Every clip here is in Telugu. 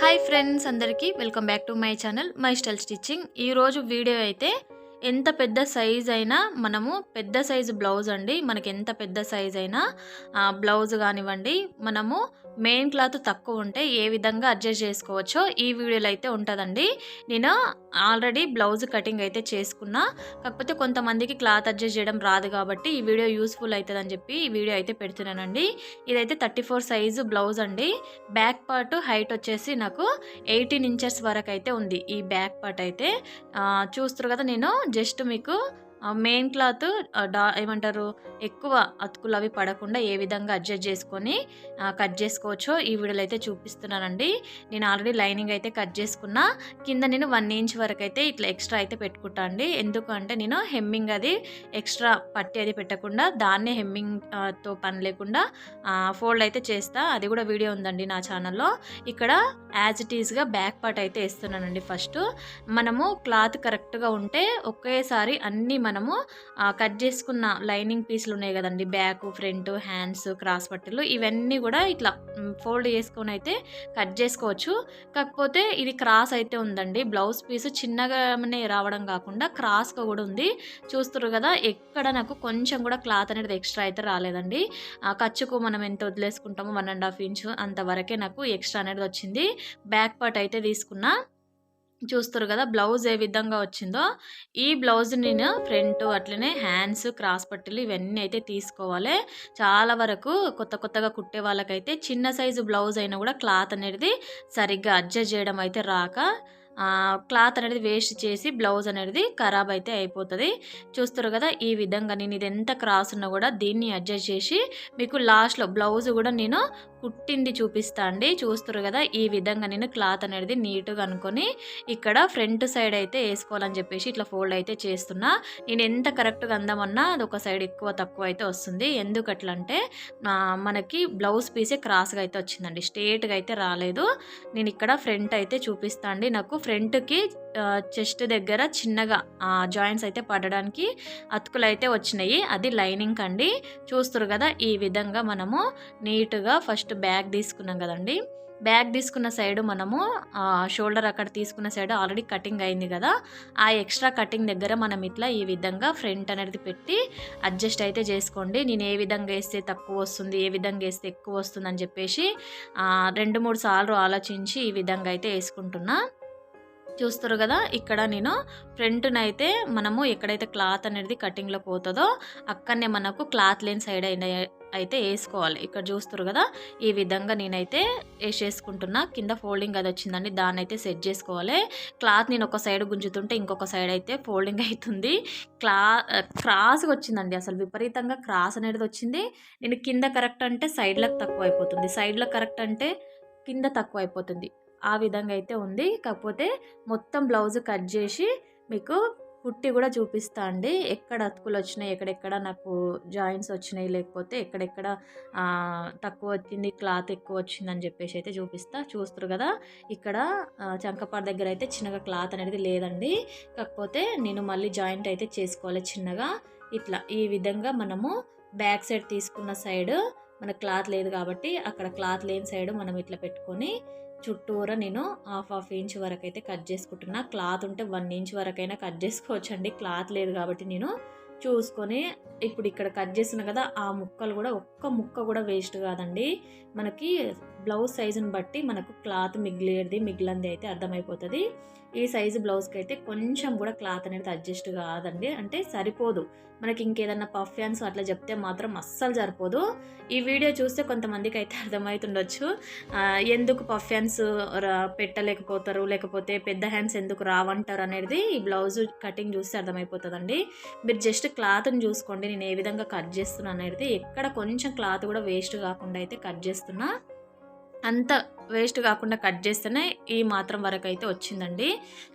హాయ్ ఫ్రెండ్స్ అందరికీ welcome back to my channel my style stitching ఈరోజు వీడియో అయితే ఎంత పెద్ద సైజ్ అయినా మనము పెద్ద సైజు బ్లౌజ్ అండి. మనకి ఎంత పెద్ద సైజ్ అయినా బ్లౌజ్ కానివ్వండి మనము మెయిన్ క్లాత్ తక్కువ ఉంటే ఏ విధంగా అడ్జస్ట్ చేసుకోవచ్చో ఈ వీడియోలో అయితే ఉంటుందండి. నేను ఆల్రెడీ బ్లౌజ్ కటింగ్ అయితే చేసుకున్నా. కాకపోతే కొంతమందికి క్లాత్ అడ్జస్ట్ చేయడం రాదు కాబట్టి ఈ వీడియో యూస్ఫుల్ అవుతుందని చెప్పి ఈ వీడియో అయితే పెడుతున్నానండి. ఇదైతే థర్టీ ఫోర్ సైజు బ్లౌజ్ అండి. బ్యాక్ పార్ట్ హైట్ వచ్చేసి నాకు ఎయిటీన్ ఇంచెస్ వరకు అయితే ఉంది. ఈ బ్యాక్ పార్ట్ అయితే చూస్తారు కదా నేను జస్ట్ మీకు మెయిన్ క్లాత్ డా ఏమంటారు ఎక్కువ అతుకులు అవి పడకుండా ఏ విధంగా అడ్జస్ట్ చేసుకొని కట్ చేసుకోవచ్చో ఈ వీడియోలో అయితే చూపిస్తున్నానండి. నేను ఆల్రెడీ లైనింగ్ అయితే కట్ చేసుకున్నా. కింద నేను వన్ ఇంచ్ వరకు అయితే ఇట్లా ఎక్స్ట్రా అయితే పెట్టుకుంటా అండి. ఎందుకంటే నేను హెమ్మింగ్ అది ఎక్స్ట్రా పట్టి అది పెట్టకుండా దాన్నే హెమ్మింగ్తో పని లేకుండా ఫోల్డ్ అయితే చేస్తా. అది కూడా వీడియో ఉందండి నా ఛానల్లో. ఇక్కడ యాజ్ ఇట్ ఈస్గా బ్యాక్ పార్ట్ అయితే వేస్తున్నానండి ఫస్ట్. మనము క్లాత్ కరెక్ట్గా ఉంటే ఒకేసారి అన్నీ మనము కట్ చేసుకున్న లైనింగ్ పీసులు ఉన్నాయి కదండి. బ్యాక్ ఫ్రంట్ హ్యాండ్స్ క్రాస్ పట్టులు ఇవన్నీ కూడా ఇట్లా ఫోల్డ్ చేసుకొని అయితే కట్ చేసుకోవచ్చు. కాకపోతే ఇది క్రాస్ అయితే ఉందండి. బ్లౌజ్ పీస్ చిన్నగానే రావడం కాకుండా క్రాస్గా కూడా ఉంది. చూస్తున్నారు కదా ఎక్కడ నాకు కొంచెం కూడా క్లాత్ అనేది ఎక్స్ట్రా అయితే రాలేదండి. ఆ ఖర్చుకు మనం ఎంత వదిలేసుకుంటామో వన్ అండ్ హాఫ్ ఇంచ్ అంతవరకే నాకు ఎక్స్ట్రా అనేది వచ్చింది. బ్యాక్ పార్ట్ అయితే తీసుకున్నా. చూస్తారు కదా బ్లౌజ్ ఏ విధంగా వచ్చిందో ఈ బ్లౌజ్ నేను ఫ్రంట్ అట్లనే హ్యాండ్స్ క్రాస్ పట్టీలు ఇవన్నీ అయితే తీసుకోవాలి. చాలా వరకు కొత్త కొత్తగా కుట్టే వాళ్ళకైతే చిన్న సైజు బ్లౌజ్ అయినా కూడా క్లాత్ అనేది సరిగ్గా అడ్జస్ట్ చేయడం అయితే రాక క్లాత్ అనేది వేస్ట్ చేసి బ్లౌజ్ అనేది ఖరాబ్ అయితే అయిపోతుంది. చూస్తారు కదా ఈ విధంగా నేను ఇది ఎంత క్రాస్ ఉన్నా కూడా దీన్ని అడ్జస్ట్ చేసి మీకు లాస్ట్లో బ్లౌజ్ కూడా నేను కుట్టింది చూపిస్తా అండి. చూస్తారు కదా ఈ విధంగా నేను క్లాత్ అనేది నీట్గా అనుకొని ఇక్కడ ఫ్రంట్ సైడ్ అయితే వేసుకోవాలని చెప్పేసి ఇట్లా ఫోల్డ్ అయితే చేస్తున్నా. నేను ఎంత కరెక్ట్గా అందామన్నా అది ఒక సైడ్ ఎక్కువ తక్కువ అయితే వస్తుంది. ఎందుకు అంటే మనకి బ్లౌజ్ పీసే క్రాస్గా అయితే వచ్చిందండి. స్ట్రేట్గా అయితే రాలేదు. నేను ఇక్కడ ఫ్రంట్ అయితే చూపిస్తా అండి. నాకు ఫ్రంట్కి చెస్ట్ దగ్గర చిన్నగా జాయింట్స్ అయితే పడడానికి అతుకులు అయితే వచ్చినాయి. అది లైనింగ్ అండి చూస్తారు కదా ఈ విధంగా మనము నీట్గా ఫస్ట్ బ్యాగ్ తీసుకున్నాం కదండి. బ్యాగ్ తీసుకున్న సైడ్ మనము షోల్డర్ అక్కడ తీసుకున్న సైడ్ ఆల్రెడీ కటింగ్ అయింది కదా. ఆ ఎక్స్ట్రా కటింగ్ దగ్గర మనం ఇట్లా ఈ విధంగా ఫ్రంట్ అనేది పెట్టి అడ్జస్ట్ అయితే చేసుకోండి. నేను ఏ విధంగా వేస్తే తక్కువ వస్తుంది ఏ విధంగా వేస్తే ఎక్కువ వస్తుంది అని చెప్పేసి రెండు మూడు సార్లు ఆలోచించి ఈ విధంగా అయితే వేసుకుంటున్నా. చూస్తారు కదా ఇక్కడ నేను ఫ్రంట్ని అయితే మనము ఎక్కడైతే క్లాత్ అనేది కటింగ్లో పోతుందో అక్కడనే మనకు క్లాత్ లేని సైడ్ అయిన అయితే వేసుకోవాలి. ఇక్కడ చూస్తారు కదా ఈ విధంగా నేనైతే వేసేసుకుంటున్నా. కింద ఫోల్డింగ్ అది వచ్చిందండి దాన్ని అయితే సెట్ చేసుకోవాలి. క్లాత్ నేను ఒక సైడ్ గుంజుతుంటే ఇంకొక సైడ్ అయితే ఫోల్డింగ్ అవుతుంది. క్లా క్రాస్గా వచ్చిందండి అసలు విపరీతంగా క్రాస్ అనేది వచ్చింది. నేను కింద కరెక్ట్ అంటే సైడ్లకు తక్కువ అయిపోతుంది సైడ్లో కరెక్ట్ అంటే కింద తక్కువ అయిపోతుంది ఆ విధంగా అయితే ఉంది. కాకపోతే మొత్తం బ్లౌజ్ కట్ చేసి మీకు కుట్టి కూడా చూపిస్తా అండి. ఎక్కడ అతుకులు వచ్చినాయి ఎక్కడెక్కడ నాకు జాయింట్స్ వచ్చినాయి లేకపోతే ఎక్కడెక్కడ తక్కువ వచ్చింది క్లాత్ ఎక్కువ వచ్చింది అని చెప్పేసి అయితే చూపిస్తా. చూస్తారు కదా? ఇక్కడ ఆ, చంకపాడ దగ్గర అయితే చిన్నగా క్లాత్ అనేది లేదండి. కాకపోతే నేను మళ్ళీ జాయింట్ అయితే చేసుకోవాలి చిన్నగా. ఇట్లా ఈ విధంగా మనము బ్యాక్ సైడ్ తీసుకున్న సైడ్ మన క్లాత్ లేదు కాబట్టి అక్కడ క్లాత్ లేని సైడ్ మనం ఇట్లా పెట్టుకొని చుట్టూరా నేను హాఫ్ హాఫ్ ఇంచ్ వరకు అయితే కట్ చేసుకుంటున్నా. క్లాత్ ఉంటే వన్ ఇంచ్ వరకైనా కట్ చేసుకోవచ్చు అండి క్లాత్ లేదు కాబట్టి నేను చూసుకొని ఇప్పుడు ఇక్కడ కట్ చేసిన కదా ఆ ముక్కలు కూడా ఒక్క ముక్క కూడా వేస్ట్ కాదండి. మనకి బ్లౌజ్ సైజుని బట్టి మనకు క్లాత్ మిగిలేది మిగిలింది అయితే అర్థమైపోతుంది. ఈ సైజు బ్లౌజ్కి అయితే కొంచెం కూడా క్లాత్ అనేది అడ్జస్ట్ కాదండి. అంటే సరిపోదు. మనకి ఇంకేదన్నా పఫ్యాన్స్ అట్లా చెప్తే మాత్రం అస్సలు సరిపోదు. ఈ వీడియో చూస్తే కొంతమందికి అయితే అర్థమవుతుండొచ్చు ఎందుకు పఫ్యాన్స్ రా- పెట్టలేకపోతారు? లేకపోతే పెద్ద హ్యాండ్స్ ఎందుకు రావంటారు అనేది ఈ బ్లౌజ్ కటింగ్ చూస్తే అర్థమైపోతుందండి. మీరు జస్ట్ క్లాత్ని చూసుకోండి. నేను ఏ విధంగా కట్ చేస్తున్నాను అనేది ఎక్కడ కొంచెం క్లాత్ కూడా వేస్ట్ కాకుండా అయితే కట్ చేస్తున్నా. అంత వేస్ట్ కాకుండా కట్ చేస్తేనే ఈ మాత్రం వరకు అయితే వచ్చిందండి.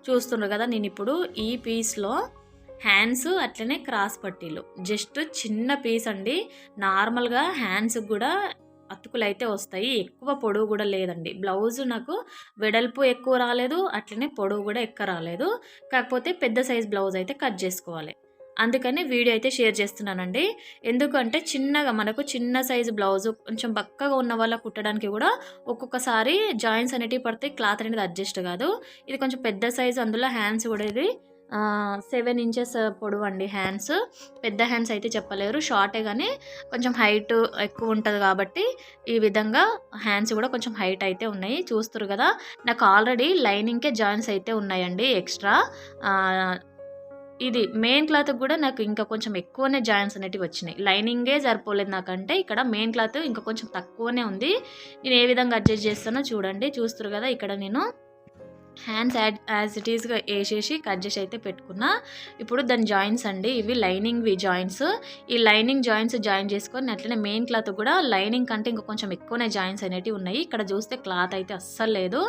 చూస్తున్నారు కదా నేను ఇప్పుడు ఈ పీస్లో హ్యాండ్స్ అట్లనే క్రాస్ పట్టీలు. జస్ట్ చిన్న పీస్ అండి. నార్మల్గా హ్యాండ్స్కి కూడా అతుకులు అయితే వస్తాయి. ఎక్కువ పొడవు కూడా లేదండి. బ్లౌజ్ నాకు వెడల్పు ఎక్కువ రాలేదు అట్లనే పొడవు కూడా ఎక్కువ రాలేదు. కాకపోతే పెద్ద సైజ్ బ్లౌజ్ అయితే కట్ చేసుకోవాలి. అందుకని వీడియో అయితే షేర్ చేస్తున్నానండి. ఎందుకంటే చిన్నగా మనకు చిన్న సైజు బ్లౌజు కొంచెం బక్కగా ఉన్న వాళ్ళ కుట్టడానికి కూడా ఒక్కొక్కసారి జాయింట్స్ అనేటివి పడితే క్లాత్ అనేది అడ్జస్ట్ కాదు. ఇది కొంచెం పెద్ద సైజు అందులో హ్యాండ్స్ కూడా ఇది. సెవెన్ ఇంచెస్ పొడవు అండి హ్యాండ్స్. పెద్ద హ్యాండ్స్ అయితే చెప్పలేరు. షార్టే కానీ కొంచెం హైట్ ఎక్కువ ఉంటుంది కాబట్టి ఈ విధంగా హ్యాండ్స్ కూడా కొంచెం హైట్ అయితే ఉన్నాయి. చూస్తారు కదా నాకు ఆల్రెడీ లైనింగ్కే జాయింట్స్ అయితే ఉన్నాయండి ఎక్స్ట్రా ఇది మెయిన్ క్లాత్ కూడా నాకు ఇంకా కొంచెం ఎక్కువనే జాయింట్స్ అనేటివి వచ్చినాయి. లైనింగే సరిపోలేదు నాకంటే ఇక్కడ మెయిన్ క్లాత్ ఇంకా కొంచెం తక్కువనే ఉంది. నేను ఏ విధంగా అడ్జస్ట్ చేస్తానో చూడండి. చూస్తారు కదా ఇక్కడ నేను హ్యాండ్స్ యాడ్ యాజ్ ఇట్ ఈస్గా వేసేసి కట్ చేసి అయితే పెట్టుకున్నా. ఇప్పుడు దాని జాయింట్స్ అండి ఇవి లైనింగ్వి జాయింట్స్. ఈ లైనింగ్ జాయింట్స్ జాయిన్ చేసుకొని అట్లనే మెయిన్ క్లాత్ కూడా లైనింగ్ కంటే ఇంకా కొంచెం ఎక్కువనే జాయింట్స్ అనేవి ఉన్నాయి. ఇక్కడ చూస్తే క్లాత్ అయితే అస్సలు లేదు.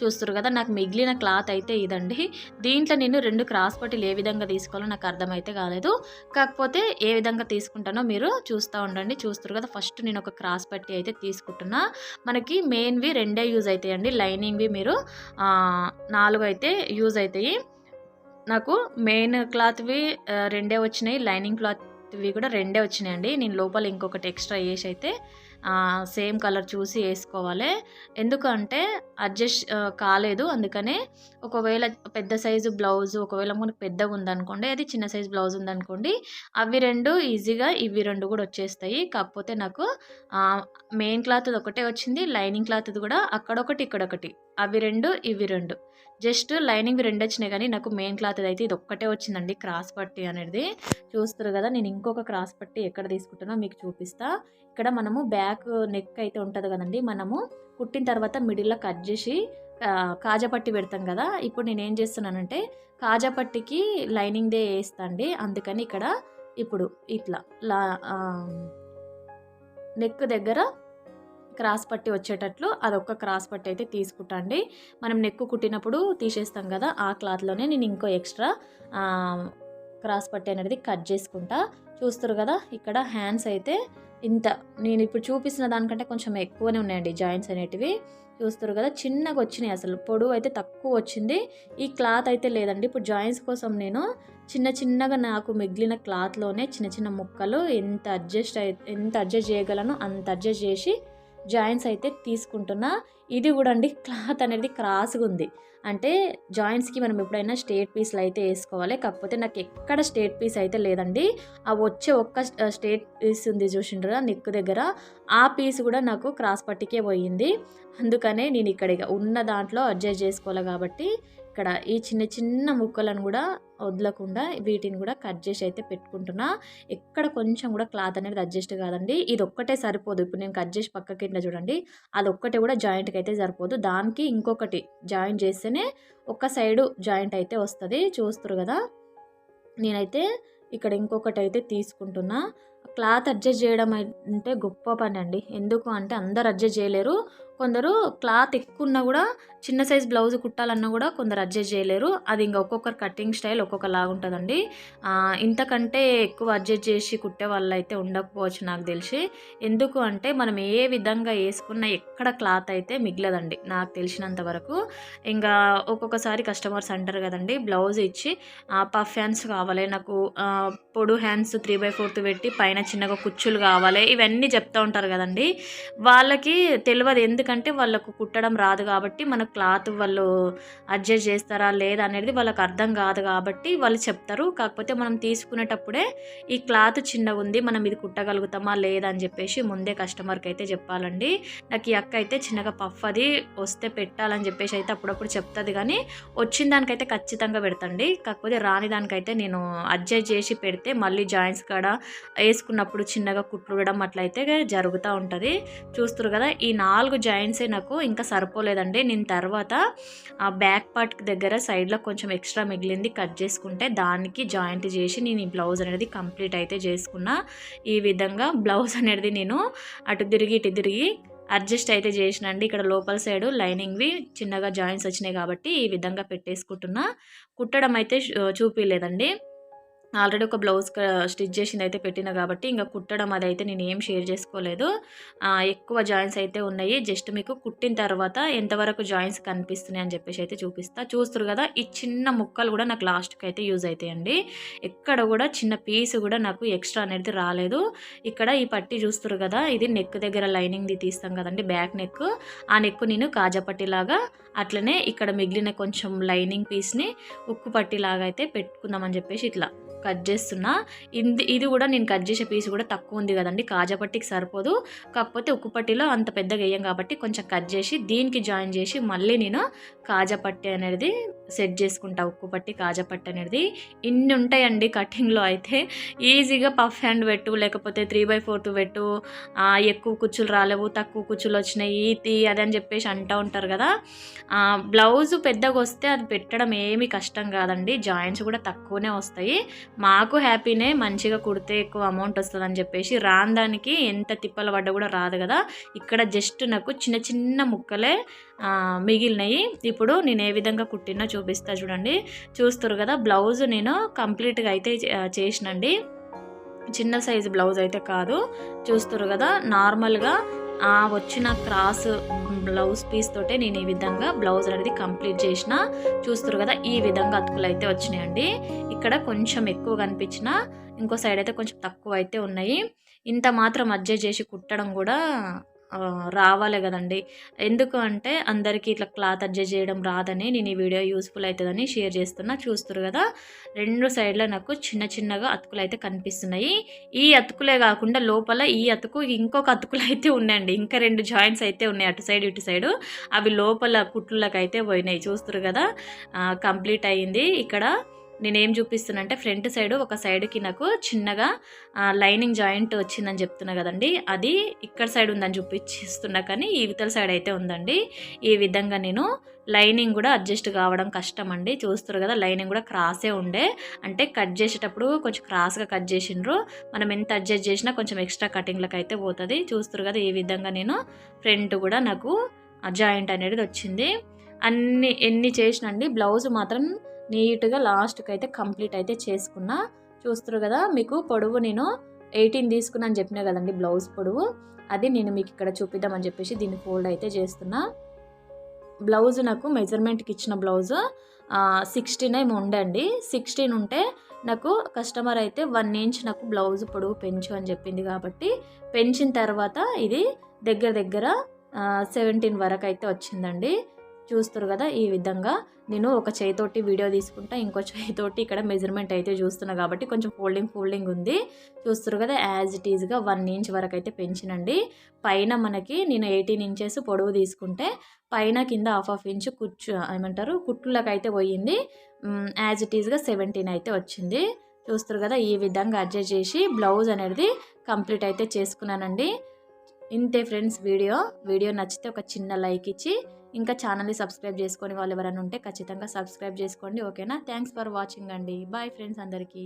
చూస్తారు కదా నాకు మిగిలిన క్లాత్ అయితే ఇదండి. దీంట్లో నేను రెండు క్రాస్ పట్టీలు ఏ విధంగా తీసుకోవాలో నాకు అర్థమైతే కాలేదు. కాకపోతే ఏ విధంగా తీసుకుంటానో మీరు చూస్తూ ఉండండి. చూస్తారు కదా ఫస్ట్ నేను ఒక క్రాస్ పట్టి అయితే తీసుకుంటున్నా. మనకి మెయిన్వి రెండే యూజ్ అవుతాయండి లైనింగ్వి మీరు నాలుగు అయితే యూజ్ అవుతాయి నాకు మెయిన్ క్లాత్వి రెండే వచ్చినాయి. లైనింగ్ క్లాత్ ఇవి కూడా రెండే వచ్చినాయండి. నేను లోపల ఇంకొకటి ఎక్స్ట్రా వేసి అయితే సేమ్ కలర్ చూసి వేసుకోవాలి. ఎందుకంటే అడ్జస్ట్ కాలేదు. అందుకనే ఒకవేళ పెద్ద సైజు బ్లౌజ్ ఒకవేళ మనకు పెద్దగా ఉందనుకోండి అది చిన్న సైజు బ్లౌజ్ ఉందనుకోండి అవి రెండు ఈజీగా ఇవి రెండు కూడా వచ్చేస్తాయి. కాకపోతే నాకు మెయిన్ క్లాత్ ఒకటే వచ్చింది లైనింగ్ క్లాత్ కూడా అక్కడొకటి ఇక్కడొకటి. అవి రెండు ఇవి రెండు. జస్ట్ లైనింగ్ రెండు వచ్చినాయి కానీ నాకు మెయిన్ క్లాత్ అయితే ఇది ఒక్కటే వచ్చిందండి. క్రాస్ పట్టి అనేది. చూస్తారు కదా నేను ఇంకొక క్రాస్ పట్టి ఎక్కడ తీసుకుంటున్నా మీకు చూపిస్తా. ఇక్కడ మనము బ్యాక్ నెక్ అయితే ఉంటుంది కదండి. మనము కుట్టిన తర్వాత మిడిల్లో కట్ చేసి కాజాపట్టి పెడతాం కదా. ఇప్పుడు నేను ఏం చేస్తున్నానంటే కాజాపట్టికి లైనింగ్దే వేస్తాండి అందుకని ఇక్కడ ఇప్పుడు ఇట్లా లా నెక్ దగ్గర క్రాస్ పట్టి వచ్చేటట్లు అదొక్క క్రాస్ పట్టి అయితే తీసుకుంటండి. మనం నెక్కు కుట్టినప్పుడు తీసేస్తాం కదా ఆ క్లాత్లోనే నేను ఇంకో ఎక్స్ట్రా క్రాస్ పట్టి అనేది కట్ చేసుకుంటా. చూస్తారు కదా ఇక్కడ హ్యాండ్స్ అయితే ఇంత నేను ఇప్పుడు చూపిస్తున్న దానికంటే కొంచెం ఎక్కువనే ఉన్నాయండి జాయింట్స్ అనేటివి. చూస్తారు కదా చిన్నగా వచ్చినాయి అసలు పొడవు అయితే తక్కువ వచ్చింది. ఈ క్లాత్ అయితే లేదండి ఇప్పుడు జాయింట్స్ కోసం నేను చిన్న చిన్నగా నాకు మిగిలిన క్లాత్లోనే చిన్న చిన్న ముక్కలు ఎంత అడ్జస్ట్ ఎంత అడ్జస్ట్ చేయగలను అంత అడ్జస్ట్ చేసి జాయింట్స్ అయితే తీసుకుంటున్నా. ఇది కూడా అండి క్లాత్ అనేది క్రాస్గా ఉంది. అంటే జాయింట్స్కి మనం ఎప్పుడైనా స్టేట్ పీస్లు అయితే వేసుకోవాలి. కాకపోతే నాకు ఎక్కడ స్టేట్ పీస్ అయితే లేదండి. ఆ వచ్చే ఒక్క స్టేట్ పీస్ ఉంది చూసిండ్రు నెక్ దగ్గర. ఆ పీస్ కూడా నాకు క్రాస్ పట్టికే పోయింది. అందుకనే నేను ఇక్కడ ఉన్న దాంట్లో అడ్జస్ట్ చేసుకోవాలి కాబట్టి ఇక్కడ ఈ చిన్న చిన్న ముక్కలను కూడా వదలకుండా వీటిని కూడా కట్ చేసి అయితే పెట్టుకుంటున్నా. ఎక్కడ కొంచెం కూడా క్లాత్ అనేది అడ్జస్ట్ కాదండి. ఇది ఒక్కటే సరిపోదు. ఇప్పుడు నేను కట్ చేసి పక్కకి చూడండి. అది ఒక్కటే కూడా జాయింట్కి అయితే సరిపోదు. దానికి ఇంకొకటి జాయింట్ చేస్తేనే ఒక సైడు జాయింట్ అయితే వస్తుంది చూస్తారు కదా. నేనైతే ఇక్కడ ఇంకొకటి అయితే తీసుకుంటున్నా. క్లాత్ అడ్జస్ట్ చేయడం అంటే గొప్ప పని అండి ఎందుకు అంటే అందరు అడ్జస్ట్ చేయలేరు. కొందరు క్లాత్ ఎక్కువ ఉన్నా కూడా చిన్న సైజ్ బ్లౌజ్ కుట్టాలన్నా కూడా కొందరు అడ్జస్ట్ చేయలేరు. అది ఇంకా ఒక్కొక్కరు కటింగ్ స్టైల్ ఒక్కొక్కలాగా ఉంటుందండి. ఇంతకంటే ఎక్కువ అడ్జస్ట్ చేసి కుట్టే వాళ్ళు అయితే ఉండకపోవచ్చు నాకు తెలిసి. ఎందుకు అంటే మనం ఏ విధంగా వేసుకున్న ఎక్కడ క్లాత్ అయితే మిగలదండి నాకు తెలిసినంత వరకు. ఇంకా ఒక్కొక్కసారి కస్టమర్స్ అంటారు కదండి బ్లౌజ్ ఇచ్చి పఫ్ హ్యాండ్స్ కావాలి నాకు పొడు హ్యాండ్స్ త్రీ బై ఫోర్త్ పెట్టి పైన చిన్నగా కుచ్చులు కావాలి ఇవన్నీ చెప్తూ ఉంటారు కదండి. వాళ్ళకి తెలియదు ఎందుకు ఎందుకంటే వాళ్ళకు కుట్టడం రాదు కాబట్టి మన క్లాత్ వాళ్ళు అడ్జస్ట్ చేస్తారా లేదా అనేది వాళ్ళకి అర్థం కాదు కాబట్టి వాళ్ళు చెప్తారు. కాకపోతే మనం తీసుకునేటప్పుడే ఈ క్లాత్ చిన్నగా ఉంది మనం ఇది కుట్టగలుగుతామా లేదా అని చెప్పేసి ముందే కస్టమర్కి అయితే చెప్పాలండి. నాకు ఈ అక్క అయితే చిన్నగా పఫ్ అది వస్తే పెట్టాలని చెప్పేసి అయితే అప్పుడప్పుడు చెప్తుంది కానీ వచ్చిన దానికైతే ఖచ్చితంగా పెడతండి. కాకపోతే రాని దానికైతే నేను అడ్జస్ట్ చేసి పెడితే మళ్ళీ జాయింట్స్ కాడ వేసుకున్నప్పుడు చిన్నగా కుట్టుడడం అట్లయితే జరుగుతూ ఉంటుంది. చూస్తారు కదా ఈ నాలుగు జాయింట్స్ జాయింట్సే నాకు ఇంకా సరిపోలేదండి. నేను తర్వాత ఆ బ్యాక్ పార్ట్ దగ్గర సైడ్లో కొంచెం ఎక్స్ట్రా మిగిలింది కట్ చేసుకుంటే దానికి జాయింట్ చేసి నేను ఈ బ్లౌజ్ అనేది కంప్లీట్ అయితే చేసుకున్నా. ఈ విధంగా బ్లౌజ్ అనేది నేను అటు తిరిగి ఇటు తిరిగి అడ్జస్ట్ అయితే చేసినండి. ఇక్కడ లోపల సైడు లైనింగ్వి చిన్నగా జాయింట్స్ వచ్చినాయి కాబట్టి ఈ విధంగా పెట్టేసుకుంటున్నా. కుట్టడం అయితే చూపించలేదండి ఆల్రెడీ ఒక బ్లౌజ్ స్టిచ్ చేసింది అయితే పెట్టిన కాబట్టి ఇంకా కుట్టడం అదైతే నేను ఏం షేర్ చేసుకోలేదు. ఎక్కువ జాయింట్స్ అయితే ఉన్నాయి. జస్ట్ మీకు కుట్టిన తర్వాత ఎంతవరకు జాయింట్స్ కనిపిస్తున్నాయి అని చెప్పేసి అయితే చూపిస్తా. చూస్తారు కదా ఈ చిన్న ముక్కలు కూడా నాకు లాస్ట్కి అయితే యూజ్ అవుతాయండి ఎక్కడ కూడా చిన్న పీస్ కూడా నాకు ఎక్స్ట్రా అనేది రాలేదు. ఇక్కడ ఈ పట్టి చూస్తారు కదా ఇది నెక్ దగ్గర లైనింగ్ది తీస్తాం కదండి బ్యాక్ నెక్. ఆ నెక్ నేను కాజా పట్టిలాగా అట్లనే ఇక్కడ మిగిలిన కొంచెం లైనింగ్ పీస్ని ఉక్కు పట్టిలాగా అయితే పెట్టుకుందామని చెప్పేసి ఇట్లా కట్ చేస్తున్నా. ఇది ఇది కూడా నేను కట్ చేసే పీస్ కూడా తక్కువ ఉంది కదండి. కాజా పట్టికి సరిపోదు. కాకపోతే ఉక్కు పట్టిలో అంత పెద్దగా వేయం కాబట్టి కొంచెం కట్ చేసి దీనికి జాయిన్ చేసి మళ్ళీ నేను కాజా పట్టి అనేది సెట్ చేసుకుంటా. ఉక్కు పట్టి కాజా పట్టి అనేది ఇన్ని ఉంటాయండి కటింగ్లో అయితే. ఈజీగా పఫ్ హ్యాండ్ పెట్టు లేకపోతే త్రీ బై ఫోర్త్ పెట్టు. ఎక్కువ కుచ్చులు రాలేవు తక్కువ కుచ్చులు వచ్చినాయి తీ అని చెప్పేసి అంటూ ఉంటారు కదా. బ్లౌజ్ పెద్దగా వస్తే అది పెట్టడం ఏమీ కష్టం కాదండి. జాయింట్స్ కూడా తక్కువనే వస్తాయి. మాకు హ్యాపీనే మంచిగా కుడితే ఎక్కువ అమౌంట్ వస్తుందని చెప్పేసి రాని దానికి ఎంత తిప్పలు పడ్డ కూడా రాదు కదా. ఇక్కడ జస్ట్ నాకు చిన్న చిన్న ముక్కలే మిగిలినాయి. ఇప్పుడు నేను ఏ విధంగా కుట్టినా చూపిస్తా చూడండి. చూస్తారు కదా బ్లౌజ్ నేను కంప్లీట్గా అయితే చే- చేసినండి. చిన్న సైజు బ్లౌజ్ అయితే కాదు. చూస్తారు కదా నార్మల్గా ఆ వచ్చిన క్రాస్ బ్లౌజ్ పీస్ తోటే నేను ఈ విధంగా బ్లౌజ్ అనేది కంప్లీట్ చేసిన. చూస్తారు కదా ఈ విధంగా అతుకులు అయితే వచ్చినాయండి. ఇక్కడ కొంచెం ఎక్కువ కనిపించిన ఇంకో సైడ్ అయితే కొంచెం తక్కువ అయితే ఉన్నాయి. ఇంత మాత్రం అడ్జస్ట్ చేసి కుట్టడం కూడా రావాలి కదండి. ఎందుకు అంటే అందరికీ ఇట్లా క్లాత్ అడ్జస్ట్ చేయడం రాదని నేను ఈ వీడియో యూస్ఫుల్ అవుతుందని షేర్ చేస్తున్నా. చూస్తారు కదా రెండు సైడ్లో నాకు చిన్న చిన్నగా అతుకులు అయితే కనిపిస్తున్నాయి. ఈ అతుకులే కాకుండా లోపల ఈ అతుకు ఇంకొక అతుకులు అయితే ఉన్నాయండి. ఇంకా రెండు జాయింట్స్ అయితే ఉన్నాయి అటు సైడ్ ఇటు సైడు అవి లోపల కుట్లకి అయితే పోయినాయి. చూస్తారు కదా కంప్లీట్ అయ్యింది ఇక్కడ నేనేం చూపిస్తున్నా అంటే ఫ్రంట్ సైడ్ ఒక సైడ్కి నాకు చిన్నగా లైనింగ్ జాయింట్ వచ్చిందని చెప్తున్నా కదండి. అది ఇక్కడ సైడ్ ఉందని చూపించిస్తున్నా కానీ ఈ సైడ్ అయితే ఉందండి. ఈ విధంగా నేను లైనింగ్ కూడా అడ్జస్ట్ కావడం కష్టం అండి చూస్తారు కదా లైనింగ్ కూడా క్రాసే ఉండే. అంటే కట్ చేసేటప్పుడు కొంచెం క్రాస్గా కట్ చేసిండ్రు. మనం ఎంత అడ్జస్ట్ చేసినా కొంచెం ఎక్స్ట్రా కటింగ్లకు అయితే పోతుంది. చూస్తారు కదా ఈ విధంగా నేను ఫ్రంట్ కూడా నాకు జాయింట్ అనేది వచ్చింది. అన్ని ఎన్ని చేసినండి బ్లౌజ్ మాత్రం నీట్గా లాస్ట్కి అయితే కంప్లీట్ అయితే చేసుకున్నా. చూస్తారు కదా మీకు పొడవు నేను ఎయిటీన్ తీసుకున్నాను చెప్పినా కదండి బ్లౌజ్ పొడవు. అది నేను మీకు ఇక్కడ చూపిద్దామని చెప్పేసి దీన్ని ఫోల్డ్ అయితే చేస్తున్నా. బ్లౌజ్ నాకు మెజర్మెంట్కి ఇచ్చిన బ్లౌజ్ సిక్స్టీన్ ఏమి ఉండండి సిక్స్టీన్ ఉంటే నాకు కస్టమర్ అయితే వన్ ఇంచ్ నాకు బ్లౌజ్ పొడవు పెంచు అని చెప్పింది కాబట్టి పెంచిన తర్వాత ఇది దగ్గర దగ్గర సెవెంటీన్ వరకు అయితే వచ్చిందండి. చూస్తారు కదా ఈ విధంగా. నేను ఒక చేయితోటి వీడియో తీసుకుంటా ఇంకో చేయితోటి ఇక్కడ మెజర్మెంట్ అయితే చూస్తున్నా కాబట్టి కొంచెం ఫోల్డింగ్ ఫోల్డింగ్ ఉంది. చూస్తారు కదా యాజ్ ఇట్ ఈజ్గా వన్ ఇంచ్ వరకు అయితే పెంచినండి. పైన మనకి నేను ఎయిటీన్ ఇంచెస్ పొడవు తీసుకుంటే పైన కింద హాఫ్ హాఫ్ ఇంచ్ కుచ్చు ఏమంటారు కుట్టులకు అయితే పోయింది యాజ్ ఇట్ ఈజ్గా సెవెంటీన్ అయితే వచ్చింది. చూస్తారు కదా ఈ విధంగా అడ్జస్ట్ చేసి బ్లౌజ్ అనేది కంప్లీట్ అయితే చేసుకున్నానండి. ఇంతే ఫ్రెండ్స్ వీడియో. వీడియో నచ్చితే ఒక చిన్న లైక్ ఇచ్చి ఇంకా ఛానల్ని సబ్స్క్రైబ్ చేసుకొని వాళ్ళు ఎవరైనా ఉంటే ఖచ్చితంగా సబ్స్క్రైబ్ చేసుకోండి ఓకేనా? థ్యాంక్స్ ఫర్ వాచింగ్ అండి. బాయ్ ఫ్రెండ్స్ అందరికీ.